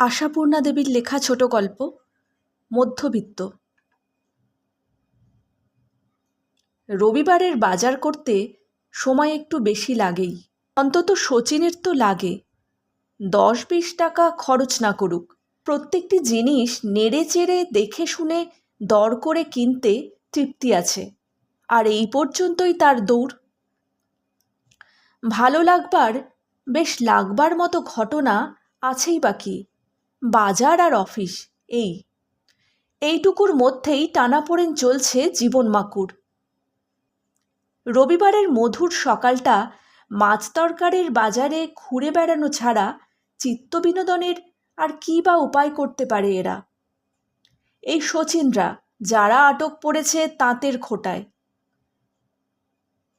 আশাপূর্ণা দেবীর লেখা ছোট গল্প, মধ্যবিত্ত। রবিবারের বাজার করতে সময় একটু বেশি লাগেই। অন্তত শচীনের তো লাগে। দশ বিশ টাকা খরচ না করুক। প্রত্যেকটি জিনিস নেড়ে চেড়ে দেখে শুনে দর করে কিনতে তৃপ্তি আছে। আর এই পর্যন্তই তার দৌড়। ভালো লাগবার, বেশ লাগবার মতো ঘটনা আছেই বাকি। বাজার আর অফিস, এই। এইটুকুর মধ্যেই টানাপোড়েন চলছে জীবন মাকুর। রবিবারের মধুর সকালটা মাছ তরকারির বাজারে ঘুরে বেড়ানো ছাড়া চিত্ত বিনোদনের আর কী বা উপায় করতে পারে এরা? এই শচীনরা যারা আটক পড়েছে তাঁতের খোটায়।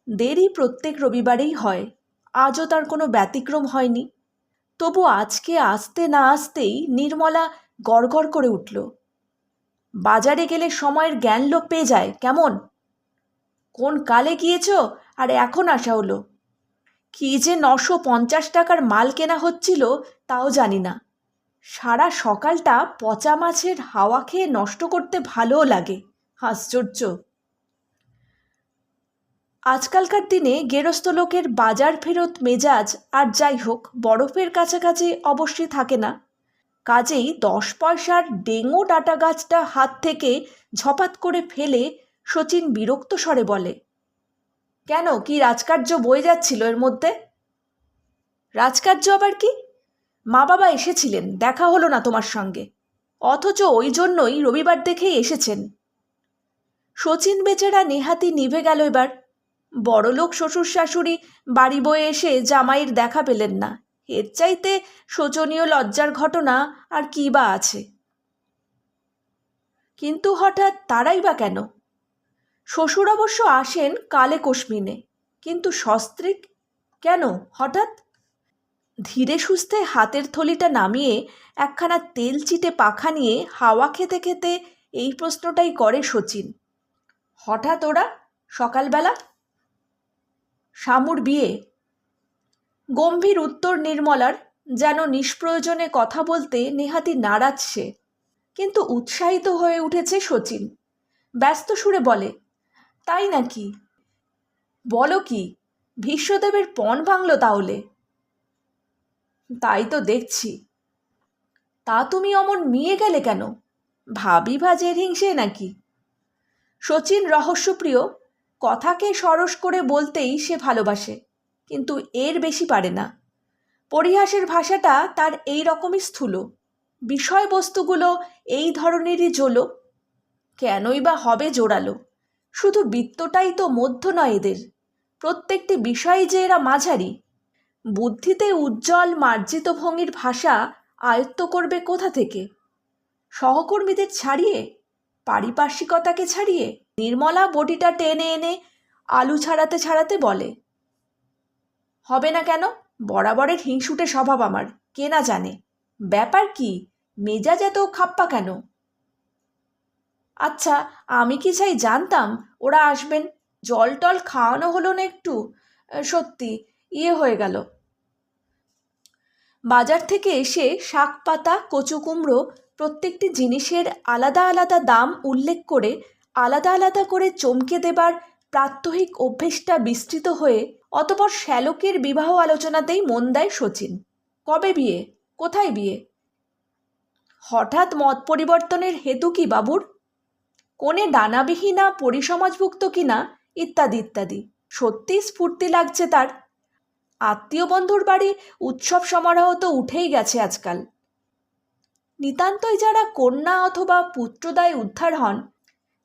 দেরি প্রত্যেক রবিবারেই হয়, আজও তার কোনো ব্যতিক্রম হয়নি। তবু আজকে আসতে না আসতেই নির্মলা গড়গড় করে উঠল। বাজারে গেলে সময়ের জ্ঞান লোপ পেয়ে যায়, কেমন? কোন কালে গিয়েছ আর এখন আসা হলো? কি যে নশো পঞ্চাশ টাকার মাল কেনা হচ্ছিল তাও জানি না। সারা সকালটা পচা মাছের হাওয়া খেয়ে নষ্ট করতে ভালোও লাগে, আশ্চর্য। আজকালকার দিনে গেরস্থ লোকের বাজার ফেরত মেজাজ আর যাই হোক, বরফের কাছাকাছি অবশ্যই থাকে না। কাজেই দশ পয়সার ডেঙো ডাটা গাছটা হাত থেকে ঝপাত করে ফেলে শচীন বিরক্ত স্বরে বলে, কেন, কি রাজকার্য বয়ে যাচ্ছিল এর মধ্যে? রাজকার্য আবার কি? মা বাবা এসেছিলেন, দেখা হলো না তোমার সঙ্গে। অথচ ওই জন্যই রবিবার দেখেই এসেছেন। শচীন বেচারা নেহাতি নিভে গেল এবার। বড়লোক শ্বশুর শাশুড়ি বাড়ি বয়ে এসে জামাইয়ের দেখা পেলেন না। এর চাইতে শোচনীয় লজ্জার ঘটনা আর কী বা আছে? কিন্তু হঠাৎ তারাই বা কেন? শ্বশুর অবশ্য আসেন কালে কোশমিনে, কিন্তু সস্ত্রীক কেন হঠাৎ? ধীরে সুস্থে হাতের থলিটা নামিয়ে একখানা তেল চিটে পাখা নিয়ে হাওয়া খেতে খেতে এই প্রশ্নটাই করে শচীন। হঠাৎ ওরা সকালবেলা শামুর বিয়ে। গম্ভীর উত্তর নির্মলার যেন নিষ্প্রয়োজনে কথা বলতে নেহাতি নারাজ সে। কিন্তু উৎসাহিত হয়ে উঠেছে শচীন ব্যস্ত সুরে বলে, তাই নাকি? বলো কি ভীষ্মদেবের পণ ভাঙল তাহলে? তাই তো দেখছি। তা তুমি অমন নিয়ে গেলে কেন? ভাবি ভাজের হিংসে নাকি? শচীন রহস্যপ্রিয় কথাকে সরস করে বলতেই সে ভালোবাসে, কিন্তু এর বেশি পারে না। পরিহাসের ভাষাটা তার এই রকমই স্থূল। বিষয়বস্তুগুলো এই ধরনেরই জোলো কেনই বা হবে জোরালো শুধু বৃত্তটাই তো মধ্য নয় এদের। প্রত্যেকটি বিষয় যে এরা মাঝারি। বুদ্ধিতে উজ্জ্বল মার্জিত ভঙ্গির ভাষা আয়ত্ত করবে কোথা থেকে? সহকর্মীদের ছাড়িয়ে পারিপার্শ্বিকতাকে ছাড়িয়ে নির্মলা বটিটা টেনে এনে আলু ছাড়াতে ছাড়াতে বলে, হবে না কেন? বরাবরের হিংসুটে স্বভাব আমার, কে না জানে। ব্যাপার কি? মেজাজ এত খাপ্পা কেন? আচ্ছা আমি কি চাই জানতাম? ওরা আসবেন। জল টল খাওয়ানো হলো না একটু? সত্যি ইয়ে হয়ে গেল। বাজার থেকে এসে শাক পাতা, কচু কুমড়ো প্রত্যেকটি জিনিসের আলাদা আলাদা দাম উল্লেখ করে আলাদা আলাদা করে চমকে দেবার প্রাত্যহিক অভ্যেসটা বিস্তৃত হয়ে অতপর শ্যালকের বিবাহ আলোচনাতেই মন দেয় শচীন কবে বিয়ে? কোথায় বিয়ে? হঠাৎ মত পরিবর্তনের হেতু কি বাবুর? কোনে ডানাবিহীনা পরিসমাজভুক্ত কিনা ইত্যাদি ইত্যাদি। সত্যি স্ফূর্তি লাগছে তার। আত্মীয় বন্ধুর বাড়ি উৎসব সমারোহ তো উঠেই গেছে আজকাল। নিতান্তই যারা কন্যা অথবা পুত্রদায় উদ্ধার হন,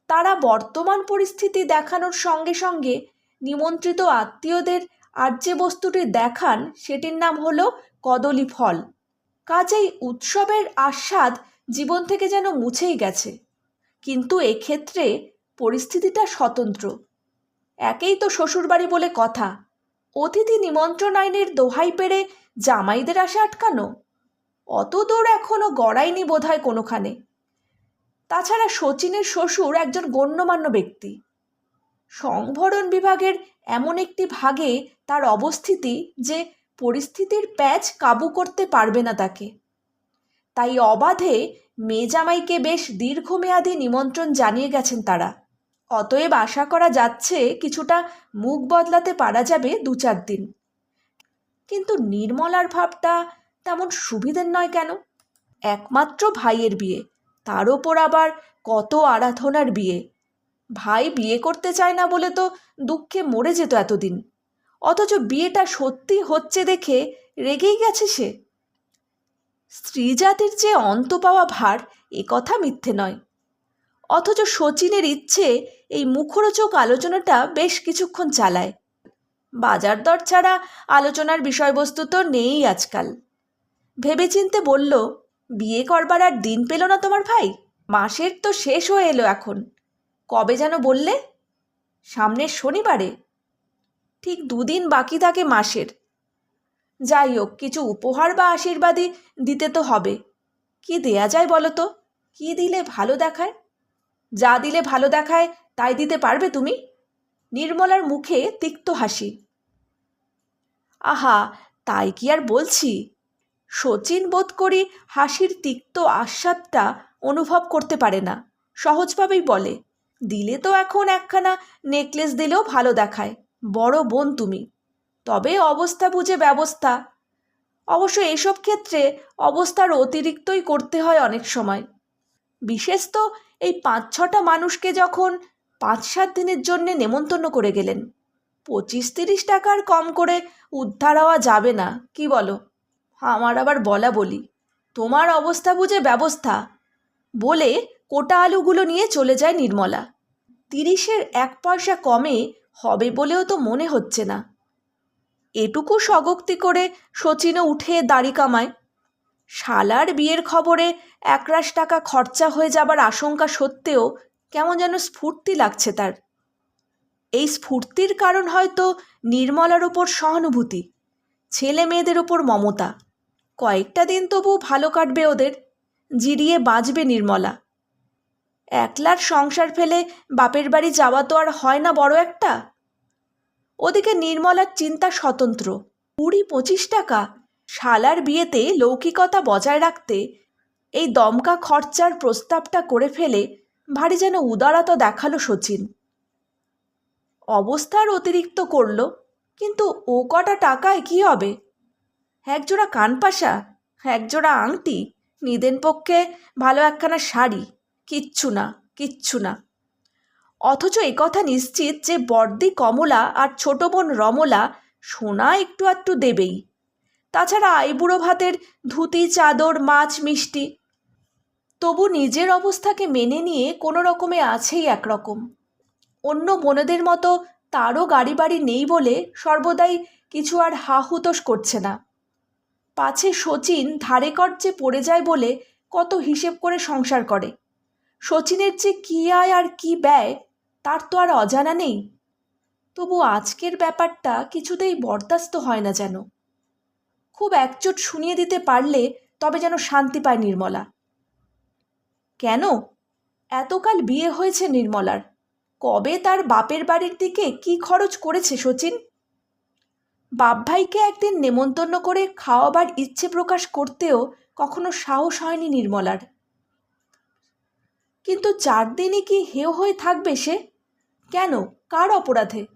তারা বর্তমান পরিস্থিতি দেখানোর সঙ্গে সঙ্গে নিমন্ত্রিত আত্মীয়দের আর যে বস্তুটি দেখান, সেটির নাম হলো কদলী ফল। কাজেই উৎসবের আস্বাদ জীবন থেকে যেন মুছেই গেছে। কিন্তু এক্ষেত্রে পরিস্থিতিটা স্বতন্ত্র। একেই তো শ্বশুরবাড়ি বলে কথা। অতিথি নিমন্ত্রণ আইনের দোহাই পেরে জামাইদের আসা আটকানো? অত দূর এখনও গড়ায়নি বোধ হয় কোনোখানে। তাছাড়া শচীনের শ্বশুর একজন গণ্যমান্য ব্যক্তি। সংভরণ বিভাগের এমন একটি ভাগে তার অবস্থিতি যে পরিস্থিতির প্যাচ কাবু করতে পারবে না তাকে। তাই অবাধে মেজামাইকে বেশ দীর্ঘমেয়াদী নিমন্ত্রণ জানিয়ে গেছেন তারা। অতএব আশা করা যাচ্ছে কিছুটা মুখ বদলাতে পারা যাবে দু চার দিন। কিন্তু নির্মলার ভাবটা তেমন সুবিধের নয় কেন? একমাত্র ভাইয়ের বিয়ে, তার ওপর আবার কত আরাধনার বিয়ে? ভাই বিয়ে করতে চায় না বলে তো দুঃখে মরে যেত এতদিন। অথচ বিয়েটা সত্যি হচ্ছে দেখে রেগেই গেছে সে। স্ত্রী জাতির যে অন্ত পাওয়া ভার, এ কথা মিথ্যে নয়। অথচ শচীনের ইচ্ছে এই মুখরোচক আলোচনাটা বেশ কিছুক্ষণ চালায়। বাজার দর ছাড়া আলোচনার বিষয়বস্তু তো নেই আজকাল। ভেবেচিন্তে বলল, বিয়ে করবার আর দিন পেল না তোমার ভাই? মাসের তো শেষ হয়ে এলো এখন। কবে যেন বললে? সামনের শনিবারে। ঠিক দুদিন বাকি থাকে মাসের। যাই হোক, কিছু উপহার বা আশীর্বাদই দিতে তো হবে। কি দেয়া যায় বলো তো? কি দিলে ভালো দেখায়? যা দিলে ভালো দেখায়, তাই দিতে পারবে তুমি? নির্মলার মুখে তিক্ত হাসি। আহা, তাই কি আর বলছি? শচীন বোধ করি হাসির তিক্ত আস্বাদটা অনুভব করতে পারে না। সহজভাবেই বলে, দিলে তো এখন একখানা নেকলেস দিলেও ভালো দেখায়, বড় বোন তুমি। তবে অবস্থা বুঝে ব্যবস্থা। অবশ্য এসব ক্ষেত্রে অবস্থার অতিরিক্তই করতে হয় অনেক সময়। বিশেষ তো এই পাঁচ ছটা মানুষকে যখন পাঁচ সাত দিনের জন্যে নেমন্তন্ন করে গেলেন। পঁচিশ তিরিশ টাকার কম করে উদ্ধার হওয়া যাবে না, কি বলো? আমার আবার বলা বলি। তোমার অবস্থা বুঝে ব্যবস্থা। বলে কোটা আলুগুলো নিয়ে চলে যায় নির্মলা। তিরিশের এক পয়সা কমে হবে বলেও তো মনে হচ্ছে না। এটুকু স্বগক্তি করে শচীনও উঠে দাড়ি কামায়। শালার বিয়ের খবরে একরাশ টাকা খরচা হয়ে যাবার আশঙ্কা সত্ত্বেও কেমন যেন স্ফূর্তি লাগছে তার। এই স্ফূর্তির কারণ হয়তো নির্মলার ওপর সহানুভূতি, ছেলে মেয়েদের ওপর মমতা। কয়েকটা দিন তবু ভালো কাটবে ওদের। জিরিয়ে বাঁচবে নির্মলা। একলার সংসার ফেলে বাপের বাড়ি যাওয়া তো আর হয় না বড় একটা? ওদিকে নির্মলার চিন্তা স্বতন্ত্র। কুড়ি পঁচিশ টাকা শালার বিয়েতে লৌকিকতা বজায় রাখতে এই দমকা খরচার প্রস্তাবটা করে ফেলে ভারী যেন উদারতা দেখাল শচীন। অবস্থার অতিরিক্ত করল, কিন্তু ও কটা টাকায় কি হবে? একজোড়া কানপাশা, একজোড়া আংটি, নিদেন পক্ষে ভালো একখানা শাড়ি। কিচ্ছু না কিচ্ছু না। অথচ কথা নিশ্চিত যে বর্দি কমলা আর ছোট বোন রমলা সোনা একটু আধটু দেবেই। তাছাড়া আইবুড়ো ভাতের ধুতি, চাদর, মাছ, মিষ্টি। তবু নিজের অবস্থাকে মেনে নিয়ে কোনো রকমে আছেই একরকম। অন্য বোনেদের মতো তারও গাড়ি বাড়ি নেই বলে সর্বদাই কিছু আর হাহুতোষ করছে না। পাছে শচীন ধারে যে পড়ে যায় বলে কত হিসেব করে সংসার করে। শচীনের যে কী আয় আর কী ব্যয়, তার তো আর অজানা নেই। তবু আজকের ব্যাপারটা কিছুতেই বরদাস্ত হয় না যেন। খুব একচোট শুনিয়ে দিতে পারলে তবে যেন শান্তি পায় নির্মলা। কেন? এতকাল বিয়ে হয়েছে নির্মলার। কবে তার বাপের বাড়ির দিকে কি খরচ করেছে শচীন? বাপ ভাইকে একদিন নেমন্তন্ন করে খাওয়াবার ইচ্ছে প্রকাশ করতেও কখনো সাহস হয়নি নির্মলার। কিন্তু চার দিনই কি হেও হয়ে থাকবে সে? কেন? কার অপরাধে?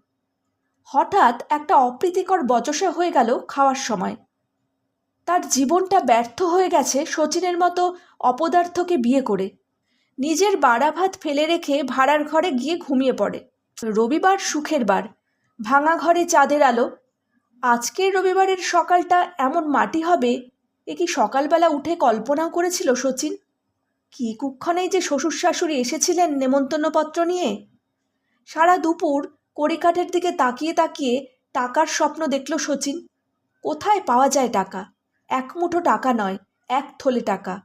হঠাৎ একটা অপ্রীতিকর বচসা হয়ে গেল খাওয়ার সময়। তার জীবনটা ব্যর্থ হয়ে গেছে শচীনের মতো অপদার্থকে বিয়ে করে। নিজের বাড়া ভাত ফেলে রেখে ভাড়ার ঘরে গিয়ে ঘুমিয়ে পড়ে। রবিবার সুখের বার ভাঙা ঘরে চাঁদের আলো আজকের রবিবারের সকালটা এমন মাটি হবে, এ কি সকালবেলা উঠে কল্পনাও করেছিল শচীন? কি কুক্ষণেই যে শ্বশুর শাশুড়ি এসেছিলেন নেমন্তন্নপত্র নিয়ে? সারা দুপুর কড়িকাঠের দিকে তাকিয়ে তাকিয়ে টাকার স্বপ্ন দেখল শচীন। কোথায় পাওয়া যায় টাকা? এক মুঠো টাকা নয়, এক থলে টাকা।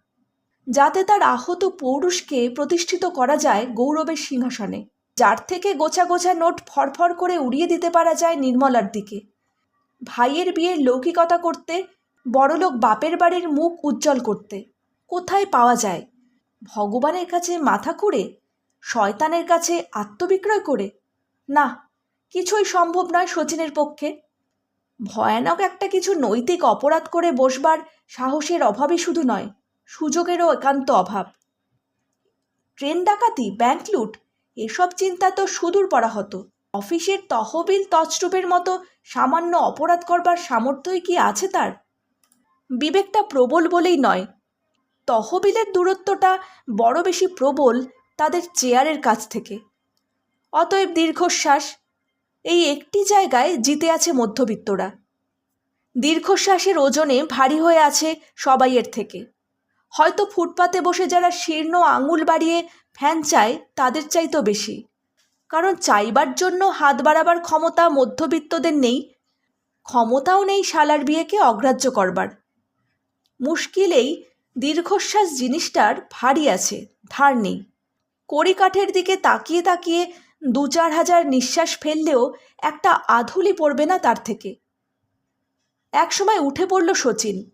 যাতে তার আহত পৌরুষকে প্রতিষ্ঠিত করা যায় গৌরবের সিংহাসনে। যার থেকে গোছা গোছা নোট ফরফর করে উড়িয়ে দিতে পারা যায় নির্মলার দিকে। ভাইয়ের বিয়ের লৌকিকতা করতে, বড়লোক বাপের বাড়ির মুখ উজ্জ্বল করতে। কোথায় পাওয়া যায়? ভগবানের কাছে মাথা কুড়ে শয়তানের কাছে আত্মবিক্রয় করে? না, কিছুই সম্ভব নয় শচীনের পক্ষে। ভয়ানক একটা কিছু নৈতিক অপরাধ করে বসবার সাহসের অভাবই শুধু নয়, সুযোগেরও একান্ত অভাব। ট্রেন ডাকাতি, ব্যাংক লুট, এসব চিন্তা তো সুদূর পড়া হতো অফিসের তহবিল তছরূপের মতো সামান্য অপরাধ করবার সামর্থ্যই কি আছে তার? বিবেকটা প্রবল বলেই নয়। তহবিলের দূরত্বটা বড় বেশি প্রবল তাদের চেয়ারের কাছ থেকে। অতএব দীর্ঘশ্বাস, এই একটি জায়গায় জিতে আছে মধ্যবিত্তরা। দীর্ঘশ্বাসের ওজনে ভারী হয়ে আছে সবাইয়ের থেকে। হয়তো ফুটপাতে বসে যারা শীর্ণ আঙুল বাড়িয়ে ফ্যান চায় তাদের চাইতো বেশি। কারণ চাইবার জন্য হাত বাড়াবার ক্ষমতা মধ্যবিত্তদের নেই, ক্ষমতাও নেই শালার বিয়েকে অগ্রাহ্য করবার। মুশকিলেই দীর্ঘশ্বাস জিনিসটার ভারী আছে, ধার নেই। কড়িকাঠের দিকে তাকিয়ে তাকিয়ে দু চার হাজার নিঃশ্বাস ফেললেও একটা আধুলি পড়বে না তার থেকে। একসময় উঠে পড়ল শচীন।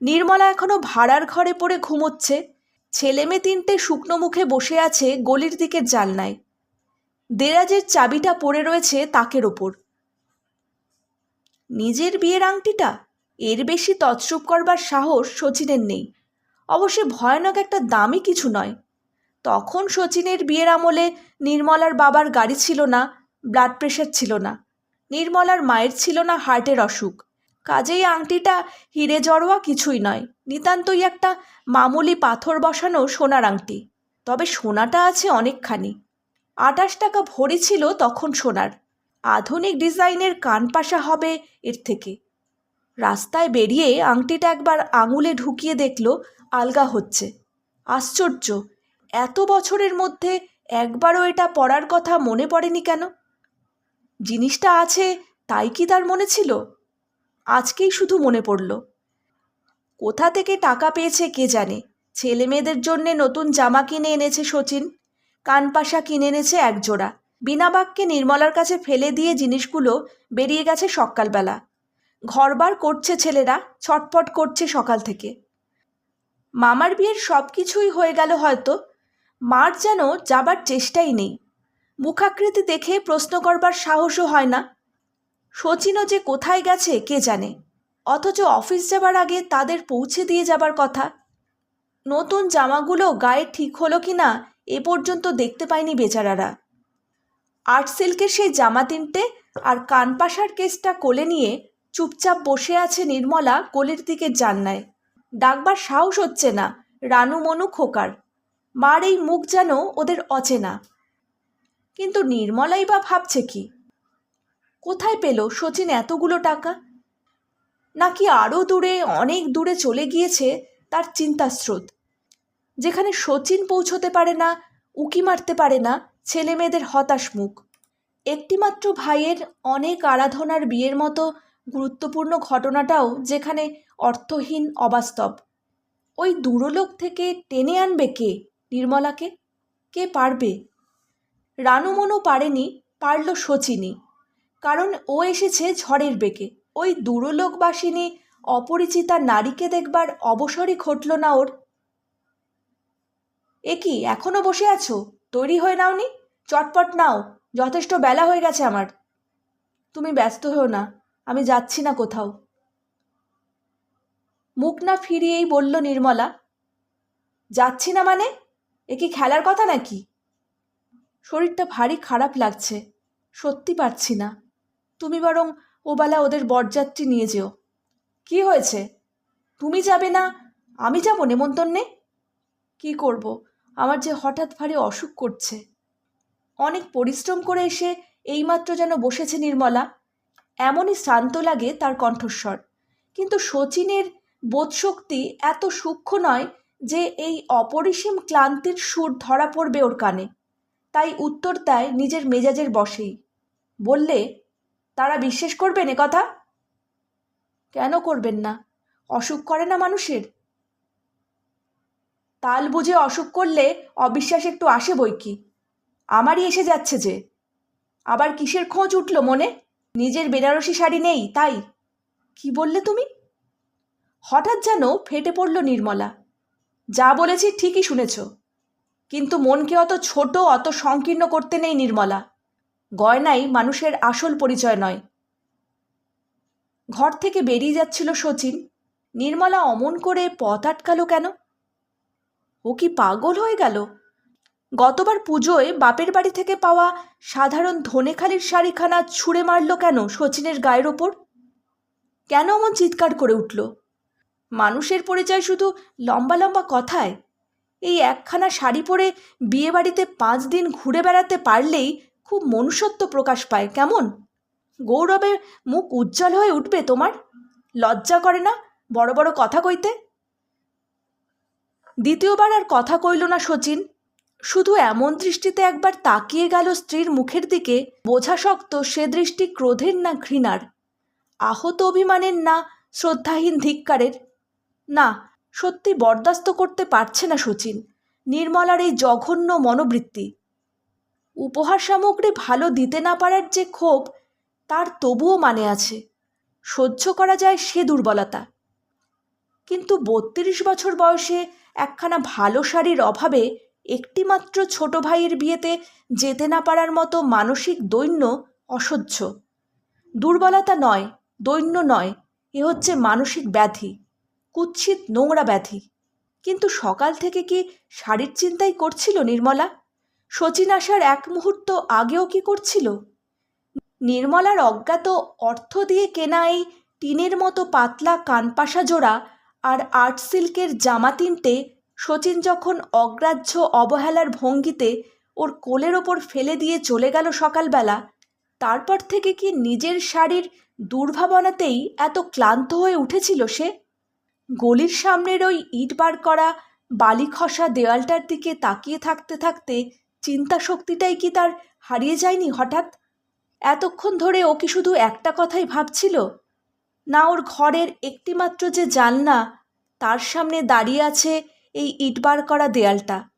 নির্মলা এখনও ভাড়ার ঘরে পড়ে ঘুমোচ্ছে, ছেলেমেয়ে তিনটে শুকনো মুখে বসে আছে গলির দিকের জালনায় দেরাজের চাবিটা পড়ে রয়েছে তাকের ওপর। নিজের বিয়ের আংটিটা? এর বেশি তছরূপ করবার সাহস শচীনের নেই। অবশ্য ভয়ানক একটা দামি কিছু নয়। তখন শচীনের বিয়ের আমলে নির্মলার বাবার গাড়ি ছিল না ব্লাড প্রেশার ছিল না। নির্মলার মায়ের ছিল না হার্টের অসুখ। কাজেই আংটিটা হিরে জড়োয়া কিছুই নয়। নিতান্তই একটা মামুলি পাথর বসানো সোনার আংটি। তবে সোনাটা আছে অনেকখানি। আটাশ টাকা ভরি ছিল তখন সোনার। আধুনিক ডিজাইনের কানপাশা হবে এর থেকে। রাস্তায় বেরিয়ে আংটিটা একবার আঙুলে ঢুকিয়ে দেখল, আলগা হচ্ছে। আশ্চর্য, এত বছরের মধ্যে একবারও এটা পড়ার কথা মনে পড়েনি কেন? জিনিসটা আছে, তাই কি তার মনে ছিল? আজকেই শুধু মনে পড়ল। কোথা থেকে টাকা পেয়েছে কে জানে? ছেলে মেয়েদের জন্যে নতুন জামা কিনে এনেছে শচীন কানপাশা কিনে এনেছে একজোড়া বিনা বাক্যে নির্মলার কাছে ফেলে দিয়ে জিনিসগুলো বেরিয়ে গেছে সকালবেলা। ঘরবার করছে ছেলেরা ছটপট করছে সকাল থেকে। মামার বিয়ের সব কিছুই হয়ে গেল হয়তো, মার যেন যাবার চেষ্টাই নেই। মুখাকৃতি দেখে প্রশ্ন করবার সাহসও হয় না। শচীনও যে কোথায় গেছে কে জানে। অথচ অফিস যাবার আগে তাদের পৌঁছে দিয়ে যাবার কথা। নতুন জামাগুলো গায়ে ঠিক হলো কি না এ পর্যন্ত দেখতে পায়নি বেচারারা। আর্ট সিল্কের সেই জামা তিনটে আর কানপাশার কেসটা কোলে নিয়ে চুপচাপ বসে আছে নির্মলা কোলের দিকে জান্নায় ডাকবার সাহস হচ্ছে না, রানু মনু খোকার। মার এই মুখ যেন ওদের অচেনা। কিন্তু নির্মলাই বা ভাবছে কি? কোথায় পেল শচীন এতগুলো টাকা? নাকি আরও দূরে, অনেক দূরে চলে গিয়েছে তার চিন্তাস্রোত। যেখানে শচীন পৌঁছতে পারে না, উকি মারতে পারে না, ছেলে মেয়েদের হতাশ মুখ। একটিমাত্র ভাইয়ের অনেক আরাধনার বিয়ের মতো গুরুত্বপূর্ণ ঘটনাটাও যেখানে অর্থহীন অবাস্তব। ওই দূরলোক থেকে টেনে আনবে কে, নির্মলাকে? কে পারবে? রানুমনও পারেনি, পারল শচিনী কারণ ও এসেছে ঝড়ের বেগে। ওই দূরলোকবাসিনী অপরিচিতা নারীকে দেখবার অবসরই ঘটল না ওর। এ কি, এখনও বসে আছো? তৈরি হয়ে নাওনি? চটপট নাও, যথেষ্ট বেলা হয়ে গেছে আমার। তুমি ব্যস্ত হও না, আমি যাচ্ছি না কোথাও। মুখ না ফিরিয়েই বলল নির্মলা, যাচ্ছি না মানে? এ কি খেলার কথা নাকি? শরীরটা ভারী খারাপ লাগছে, সত্যি পারছি না। তুমি বরং ওবেলা ওদের বরযাত্রী নিয়ে যেও। কি হয়েছে? তুমি যাবে না, আমি যাব নেমন্তন্নে? কি করব? আমার যে হঠাৎ ভারী অসুখ করছে। অনেক পরিশ্রম করে এসে এইমাত্র যেন বসেছে নির্মলা। এমনই শ্রান্ত লাগে তার কণ্ঠস্বর। কিন্তু শচীনের বোধশক্তি এত সূক্ষ্ম নয় যে এই অপরিসীম ক্লান্তির সুর ধরা পড়বে ওর কানে। তাই উত্তর দেয় নিজের মেজাজের বসেই বললে, তারা বিশ্বাস করবেন কথা? কেন করবেন না? অসুখ করে না মানুষের? তাল বুঝে অসুখ করলে অবিশ্বাস একটু আসে বই কি? আমারই এসে যাচ্ছে যে। আবার কিসের খোঁজ উঠল মনে? নিজের বেনারসি শাড়ি নেই, তাই? কি বললে তুমি? হঠাৎ যেন ফেটে পড়ল নির্মলা। যা বলেছি ঠিকই শুনেছ। কিন্তু মনকে অত ছোট, অত সংকীর্ণ করতে নেই নির্মলা। গয়নাই মানুষের আসল পরিচয় নয়। ঘর থেকে বেরিয়ে যাচ্ছিল শচীন নির্মলা অমন করে পথ আটকালো কেন? ও কি পাগল হয়ে গেল? গতবার পুজোয় বাপের বাড়ি থেকে পাওয়া সাধারণ ধনেখালির শাড়িখানা ছুঁড়ে মারল কেন শচীনের গায়ের ওপর? কেন অমন চিৎকার করে উঠল? মানুষের পরিচয় শুধু লম্বা লম্বা কথায়। এই একখানা শাড়ি পরে বিয়েবাড়িতে পাঁচ দিন ঘুরে বেড়াতে পারলেই খুব মনুষ্যত্ব প্রকাশ পায়, কেমন? গৌরবে মুখ উজ্জ্বল হয়ে উঠবে তোমার? লজ্জা করে না বড় বড় কথা কইতে? দ্বিতীয়বার আর কথা কইল না শচীন। শুধু এমন দৃষ্টিতে একবার তাকিয়ে গেল স্ত্রীর মুখের দিকে, বোঝা শক্ত সে দৃষ্টি ক্রোধের না ঘৃণার। আহত অভিমানের না শ্রদ্ধাহীন ধিক্কারের। না, সত্যি বরদাস্ত করতে পারছে না শচীন, নির্মলার এই জঘন্য মনোবৃত্তি। উপহার সামগ্রী ভালো দিতে না পারার যে ক্ষোভ, তার তবুও মানে আছে। সহ্য করা যায় সে দুর্বলতা। কিন্তু বত্রিশ বছর বয়সে একখানা ভালো শাড়ির অভাবে একটিমাত্র ছোট ভাইয়ের বিয়েতে যেতে না পারার মতো মানসিক দৈন্য অসহ্য। দুর্বলতা নয়, দৈন্য নয়, এ হচ্ছে মানসিক ব্যাধি, কুৎসিত নোংরা ব্যাধি। কিন্তু সকাল থেকে কি শাড়ির চিন্তাই করছিল নির্মলা? শচীন আসার এক মুহূর্ত আগেও কি করছিল? নির্মলার অজ্ঞাত অর্থ দিয়ে কেনা এই টিনের মতো পাতলা কানপাশা জোড়া আর আর্ট সিল্কের জামা তিনটে শচীন যখন অগ্রাহ্য অবহেলার ভঙ্গিতে ওর কোলের ওপর ফেলে দিয়ে চলে গেল সকালবেলা, তারপর থেকে কি নিজের শাড়ির দুর্ভাবনাতেই এত ক্লান্ত হয়ে উঠেছিল সে? গলির সামনের ওই ইট বার করা বালি খসা দেওয়ালটার দিকে তাকিয়ে থাকতে থাকতে চিন্তা শক্তিটাই কি তার হারিয়ে যায়নি হঠাৎ? এতক্ষণ ধরে ও কি শুধু একটা কথাই ভাবছিল? না ওর ঘরের একটিমাত্র যে জানলা, তার সামনে দাঁড়িয়ে আছে এই ইটবার করা দেয়ালটা।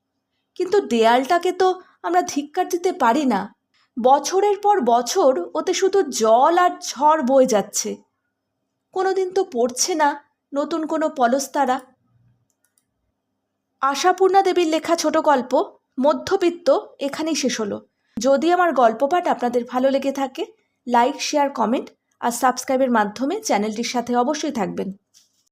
কিন্তু দেয়ালটাকে তো আমরা ধিক্কার দিতে পারি না। বছরের পর বছর ওতে শুধু জল আর ঝড় বয়ে যাচ্ছে। কোনোদিন তো পড়ছে না নতুন কোনো পলস্তারা। আশাপূর্ণা দেবীর লেখা ছোট গল্প, মধ্যবিত্ত, এখানেই শেষ হলো। যদি আমার গল্প পাঠ আপনাদের ভালো লেগে থাকে, লাইক, শেয়ার, কমেন্ট আর সাবস্ক্রাইবের মাধ্যমে চ্যানেলটির সাথে অবশ্যই থাকবেন।